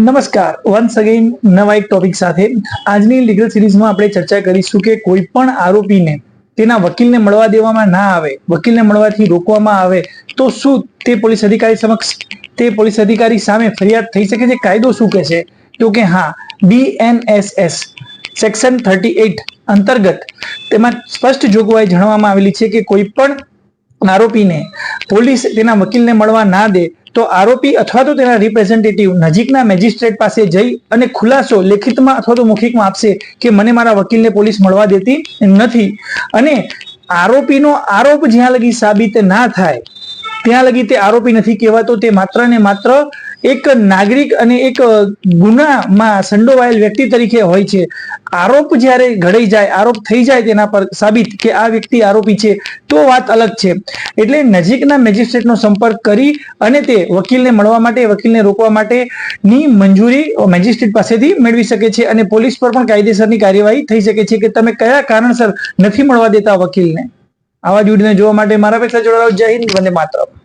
નમસ્કાર. Once again નવા એક ટોપિક સાથે આજની લીગલ સિરીઝમાં આપણે ચર્ચા કરીશું કે કોઈ પણ આરોપીને તેના વકીલને મળવા દેવામાં ના આવે, વકીલને મળવાથી રોકવામાં આવે, તો શું તે પોલીસ અધિકારી સમક્ષ તે પોલીસ અધિકારી સામે ફરિયાદ થઈ શકે છે? કાયદો શું કહે છે? તો કે હા બીએનએસએસ સેક્શન થર્ટી એઇટ અંતર્ગત તેમાં સ્પષ્ટ જોગવાઈ જણાવવામાં આવેલી છે કે કોઈ પણ આરોપીને પોલીસ તેના વકીલને મળવા ના દે તો આરોપી અથવા તો તેના રિપ્રેઝેન્ટેટિવ નજીકના મેજિસ્ટ્રેટ પાસે જઈ અને ખુલાસો લેખિતમાં અથવા તો મૌખિકમાં આપશે કે મને મારા વકીલને પોલીસ મળવા દેતી નથી. અને આરોપીનો આરોપ જ્યાં લગી સાબિત ના થાય ત્યાં લગી તે આરોપી નથી કહેવાતો. તે માત્ર ને માત્ર એક નાગરિક અને એક ગુનામાં સંડોવાયેલ વ્યક્તિ તરીકે હોય છે. આરોપ જ્યારે ઘડાઈ જાય, આરોપ થઈ જાય તેના પર સાબિત કે આ વ્યક્તિ આરોપી છે તો વાત અલગ છે. એટલે નજીકના મેજિસ્ટ્રેટનો સંપર્ક કરી અને તે વકીલને મળવા માટે, વકીલને રોકવા માટેની મંજૂરી મેજિસ્ટ્રેટ પાસેથી મેળવી શકે છે અને પોલીસ પર પણ કાયદેસરની કાર્યવાહી થઈ શકે છે કે તમે કયા કારણસર નથી મળવા દેતા વકીલને. આવા જ વિડીયોને જોવા માટે મારા પૈસા જોડાવો જય હિન્દ વંદે માતરમ.